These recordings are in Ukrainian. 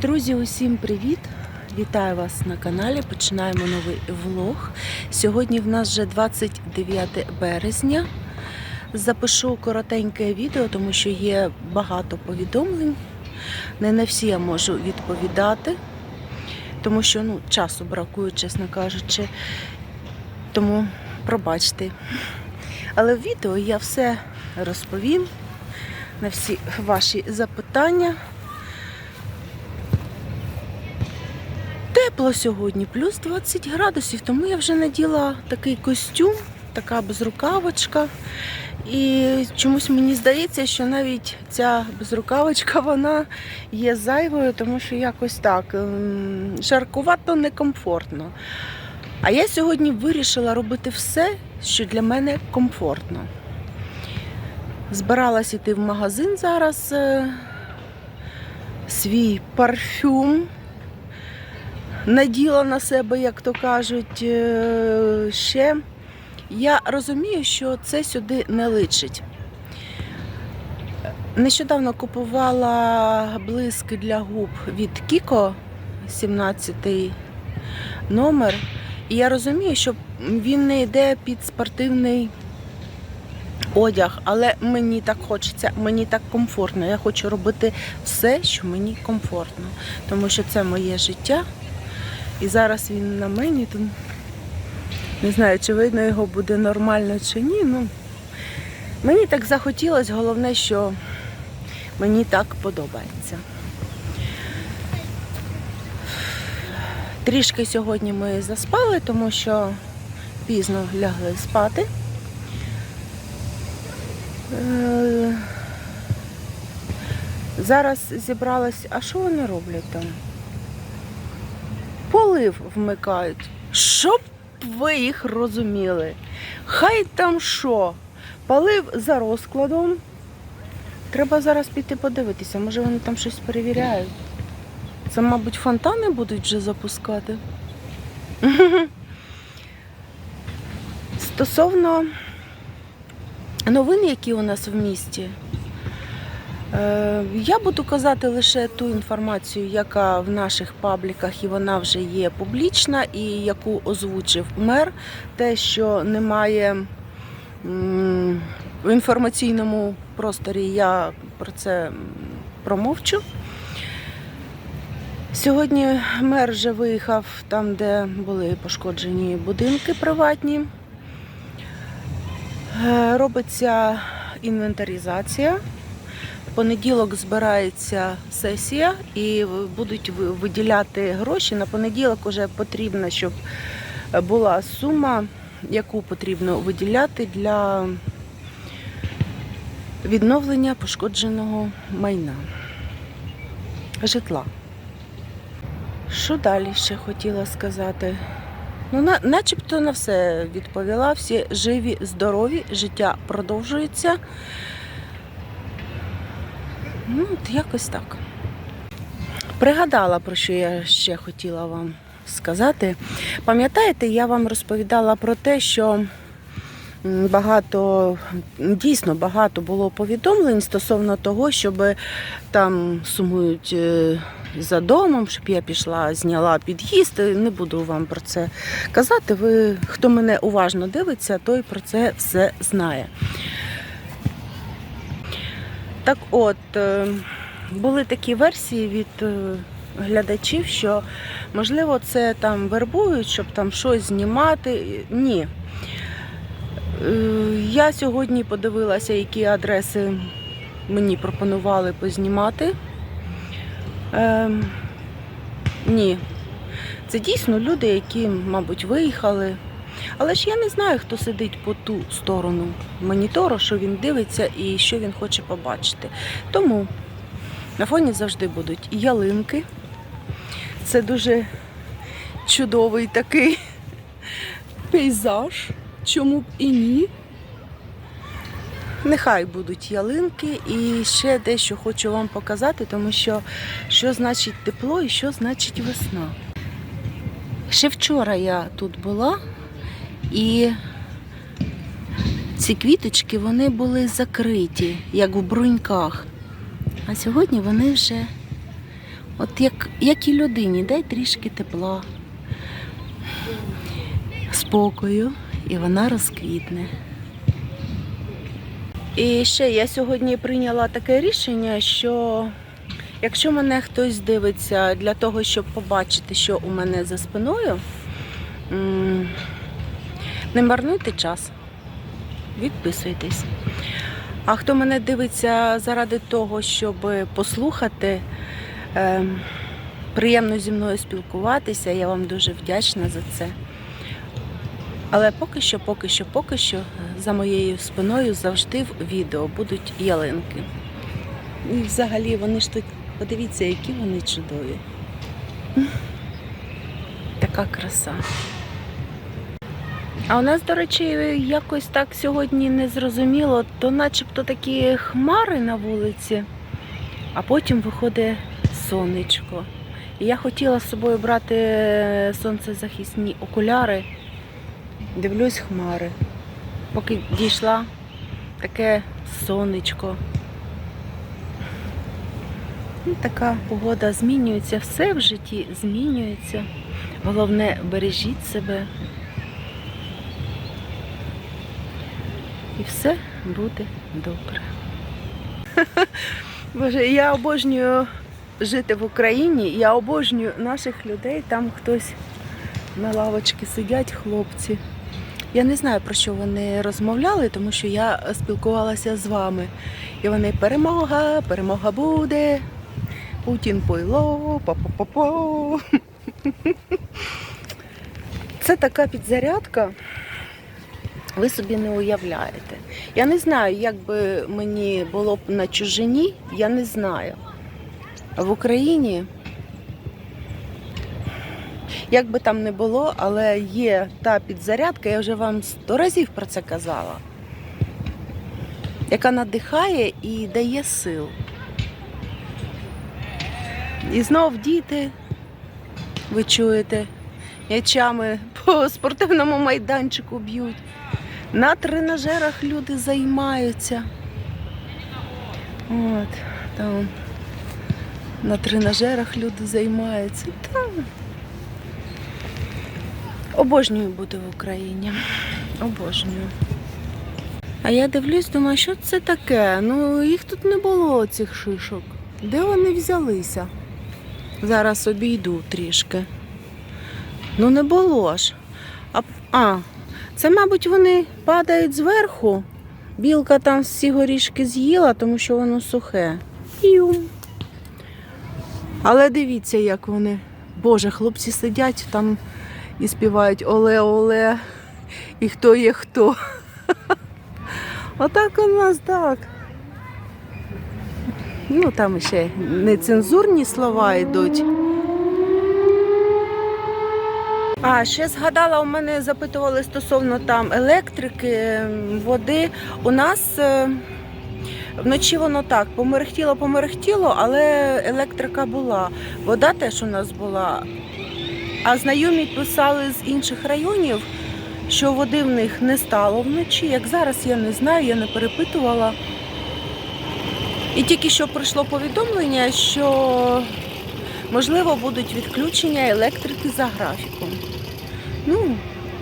Друзі, усім привіт! Вітаю вас на каналі. Починаємо новий влог. Сьогодні в нас вже 29 березня. Запишу коротеньке відео, тому що є багато повідомлень. Не на всі я можу відповідати, тому що ну, часу бракує, чесно кажучи. Тому пробачте. Але в відео я все розповім на всі ваші запитання. Тепло сьогодні, плюс 20 градусів, тому я вже наділа такий костюм, така безрукавочка. І чомусь мені здається, що навіть ця безрукавочка вона є зайвою, тому що якось так ем, жаркувато некомфортно. А я сьогодні вирішила робити все, що для мене комфортно. Збиралась іти в магазин зараз, е, свій парфюм наділа на себе, як то кажуть, е, ще. Я розумію, що це сюди не личить. Нещодавно купувала блиски для губ від Кіко, 17 номер. І я розумію, що він не йде під спортивний одяг, але мені так хочеться, мені так комфортно. Я хочу робити все, що мені комфортно, тому що це моє життя. І зараз він на мені, то не знаю, чи видно його буде нормально чи ні. Ну, мені так захотілося, головне, що мені так подобається. Трішки сьогодні ми заспали, тому що пізно лягли спати. Е, Зараз зібралась, а що вони роблять там? Полив вмикають. Щоб ви їх розуміли. Хай там що. Полив за розкладом. Треба зараз піти подивитися, може вони там щось перевіряють. Це, мабуть, фонтани будуть вже запускати. Стосовно новин, які у нас в місті. Е, Я буду казати лише ту інформацію, яка в наших пабліках, і вона вже є публічна, і яку озвучив мер. Те, що немає в інформаційному просторі, я про це промовчу. Сьогодні мер вже виїхав там, де були пошкоджені будинки приватні. Е, Робиться інвентаризація. Понеділок збирається сесія і будуть виділяти гроші. На понеділок вже потрібно, щоб була сума, яку потрібно виділяти для відновлення пошкодженого майна житла. Що далі ще хотіла сказати? Ну, на, начебто на все відповіла. Всі живі, здорові, життя продовжується. Ну, от якось так. Пригадала, про що я ще хотіла вам сказати. Пам'ятаєте, я вам розповідала про те, що багато, дійсно багато було повідомлень стосовно того, щоб там сумують е, за домом, щоб я пішла, зняла під'їзд. Не буду вам про це казати. Ви, хто мене уважно дивиться, той про це все знає. Так от, е, були такі версії від е, глядачів, що можливо це там вербують, щоб там щось знімати. Ні. Е, Я сьогодні подивилася, які адреси мені пропонували познімати. Ем, ні. Це дійсно люди, які, мабуть, виїхали. Але ж я не знаю, хто сидить по ту сторону монітору, що він дивиться і що він хоче побачити. Тому на фоні завжди будуть ялинки. Це дуже чудовий такий пейзаж. Чому б і ні? Нехай будуть ялинки і ще дещо хочу вам показати, тому що що значить тепло і що значить весна. Ще вчора я тут була і ці квіточки вони були закриті, як в бруньках. А сьогодні вони вже От як, як і людині, дай трішки тепла, спокою, і вона розквітне. І ще я сьогодні прийняла таке рішення, що якщо мене хтось дивиться для того, щоб побачити, що у мене за спиною, не марнуйте час, відписуйтесь. А хто мене дивиться заради того, щоб послухати, е, приємно зі мною спілкуватися, я вам дуже вдячна за це. Але поки що, поки що, поки що за моєю спиною завжди в відео будуть ялинки. І взагалі вони ж тут, подивіться, які вони чудові. Така краса. А у нас, до речі, якось так сьогодні не зрозуміло, то начебто такі хмари на вулиці, а потім виходить сонечко. І я хотіла з собою брати сонцезахисні окуляри. Дивлюсь хмари. Поки дійшла таке сонечко. Ну, така погода змінюється, все в житті змінюється. Головне, бережіть себе. Все буде добре. Боже, я обожнюю жити в Україні, я обожнюю наших людей. Там хтось на лавочці сидять, хлопці. Я не знаю, про що вони розмовляли, тому що я спілкувалася з вами. І вони перемога, перемога буде. Путін пойло, па-па-па-па. Це така підзарядка. Ви собі не уявляєте. Я не знаю, як би мені було б на чужині, я не знаю. А в Україні, як би там не було, але є та підзарядка, я вже вам сто разів про це казала, яка надихає і дає сил. І знов діти, ви чуєте, м'ячами по спортивному майданчику б'ють. На тренажерах люди займаються. От, там. На тренажерах люди займаються. Там. Обожнюю бути в Україні. Обожнюю. А я дивлюсь, думаю, що це таке? Ну, їх тут не було, цих шишок. Де вони взялися? Зараз обійду трішки. Ну, не було ж. А, а це, мабуть, вони падають зверху. Білка там всі горішки з'їла, тому що воно сухе. Юм. Але дивіться, як вони. Боже, хлопці сидять там і співають Оле, Оле. І хто є хто. Отак у нас так. Ну, там ще нецензурні слова йдуть. А, ще згадала, у мене запитували стосовно там електрики, ем, води. У нас е, вночі воно так, померехтіло, померехтіло, але електрика була. Вода теж у нас була. А знайомі писали з інших районів, що води в них не стало вночі. Як зараз я не знаю, я не перепитувала. І тільки що прийшло повідомлення, що можливо будуть відключення електрики за графіком. Ну,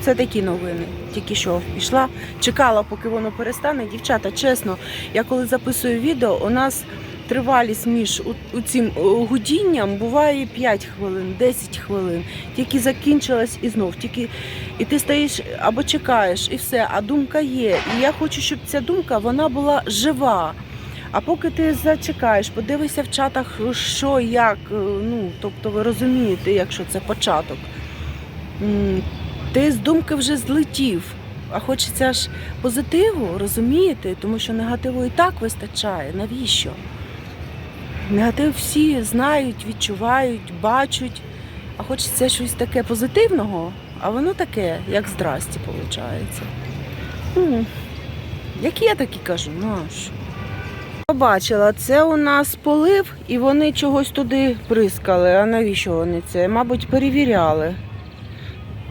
це такі новини. Тільки що пішла, чекала, поки воно перестане. Дівчата, чесно, я коли записую відео, у нас тривалість між у- цим е, гудінням буває 5 хвилин, 10 хвилин. Тільки закінчилась і знов. Тільки і ти стоїш або чекаєш, і все. А думка є. І я хочу, щоб ця думка вона була жива. А поки ти зачекаєш, подивишся в чатах, що, як, е, ну, тобто ви розумієте, якщо це початок. Ти з думки вже злетів, а хочеться ж позитиву, розумієте? Тому що негативу і так вистачає. Навіщо? Негатив всі знають, відчувають, бачать, а хочеться щось таке позитивного, а воно таке, як здрасті, виходить. Ну, як я так і кажу, ну що? Побачила, це у нас полив, і вони чогось туди прискали. А навіщо вони це? Мабуть, перевіряли.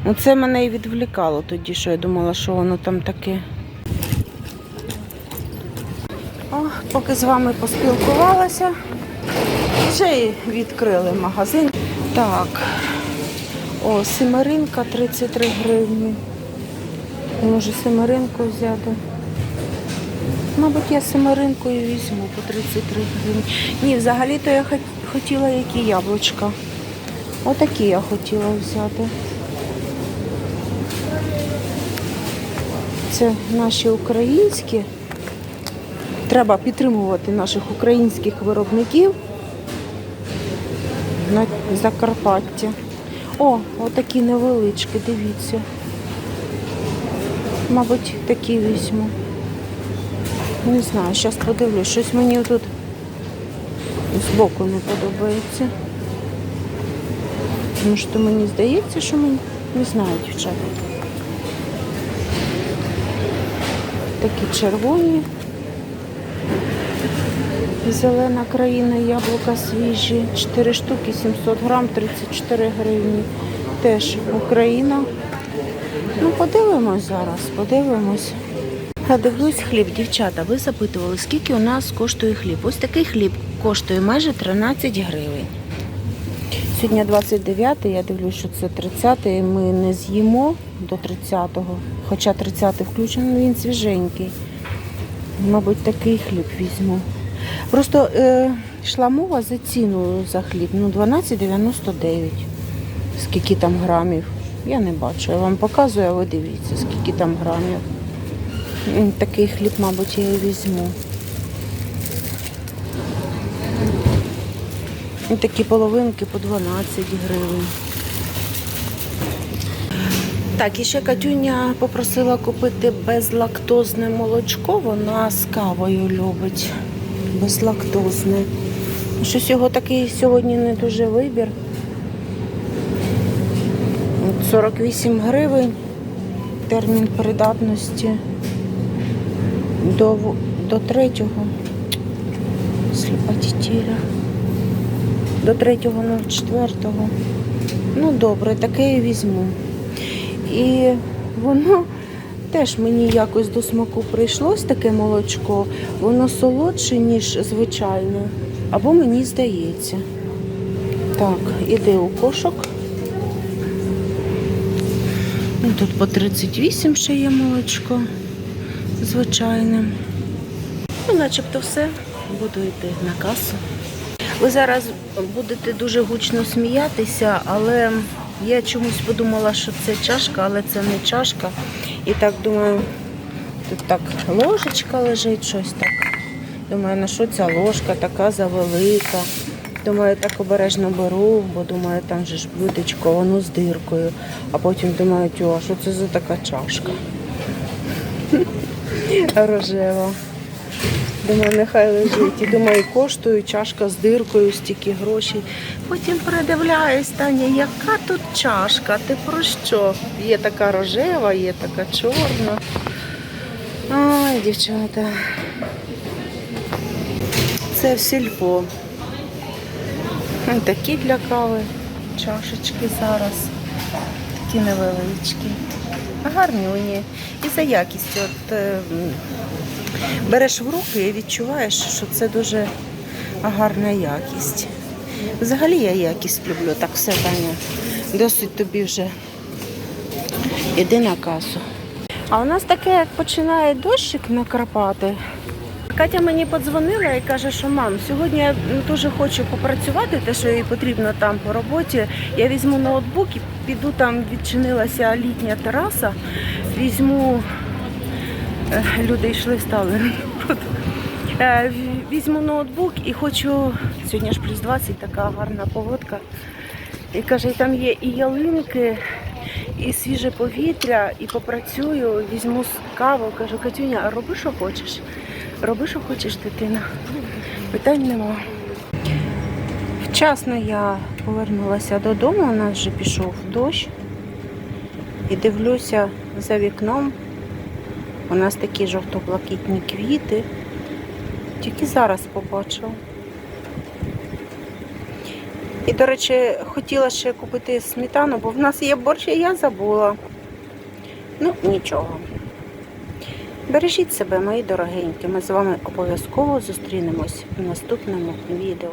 Ну, це мене і відвлікало тоді, що я думала, що воно там таке. О, поки з вами поспілкувалася, Вже відкрили магазин. Так. О, семеринка 33 гривні. Може семеринку взяти. Мабуть, я семеринкою візьму по 33 гривні. Ні, взагалі-то я хотіла які яблучка. Отакі я хотіла взяти. Це наші українські. Треба підтримувати наших українських виробників на Закарпаття. О, отакі невеличкі, дивіться. Мабуть, такі візьму. Не знаю, зараз подивлюсь. Щось мені тут збоку не подобається. Тому що мені здається, що мені не знаю, дівчата. Такі червоні. Зелена країна, яблука свіжі. 4 штуки, 700 грам, 34 гривні. Теж Україна. Ну, подивимось зараз, подивимось. Я дивлюсь хліб, дівчата. Ви запитували, скільки у нас коштує хліб. Ось такий хліб коштує майже 13 гривень. Сьогодні 29, я дивлюсь, що це 30, ми не з'їмо до 30-го. Хоча 30 включено, він свіженький. Мабуть, такий хліб візьму. Просто е, йшла мова за ціну за хліб. Ну, 12,99. Скільки там грамів. Я не бачу. Я вам показую, а ви дивіться, скільки там грамів. Такий хліб, мабуть, я і візьму. І такі половинки по 12 гривень. Так, і ще Катюня попросила купити безлактозне молочко. Вона з кавою любить. Безлактозне. Щось його такий сьогодні не дуже вибір. 48 гривень. Термін придатності до, до третього. Сліпа тітіля. До 3.04. Ну, добре, таке і візьму. І воно теж мені якось до смаку прийшлось таке молочко. Воно солодше, ніж звичайне. Або мені здається. Так, іде у кошок. Ну, Тут по 38 ще є молочко звичайне. Ну, начебто все. Буду йти на касу. Ви зараз будете дуже гучно сміятися, але я чомусь подумала, що це чашка, але це не чашка. І так думаю, тут так ложечка лежить, щось так. Думаю, на що ця ложка така завелика. Думаю, так обережно беру, бо думаю, там же ж блюдечко, воно з диркою. А потім думаю, а що це за така чашка? Рожева. Думаю, нехай лежить. І думаю, коштує чашка з диркою, стільки грошей. Потім передивляюсь, Таня, яка тут чашка? Ти про що? Є така рожева, є така чорна. Ой, дівчата. Це в сільпо. Такі для кави чашечки зараз. Такі невеличкі. Гарні. І за якістю. От, е, береш в руки і відчуваєш, що це дуже гарна якість. Взагалі я якість люблю, так все Таня. Досить тобі вже іди на касу. А у нас таке, як починає дощик накрапати. Катя мені подзвонила і каже, що мам, сьогодні я дуже хочу попрацювати, те, що їй потрібно там по роботі. Я візьму ноутбук і піду там, відчинилася літня тераса, візьму люди йшли, стали. Е, Візьму ноутбук і хочу, сьогодні ж плюс 20, така гарна погодка. І каже, там є і ялинки, і свіже повітря, і попрацюю, візьму каву. Кажу, Катюня, а роби, що хочеш. Роби, що хочеш, дитина. Питань нема. Вчасно я повернулася додому, у нас вже пішов дощ. І дивлюся за вікном. У нас такі жовто-блакитні квіти. Тільки зараз побачила. І, до речі, хотіла ще купити сметану, бо в нас є борщ, і я забула. Ну, нічого. Бережіть себе, мої дорогенькі. Ми з вами обов'язково зустрінемось в наступному відео.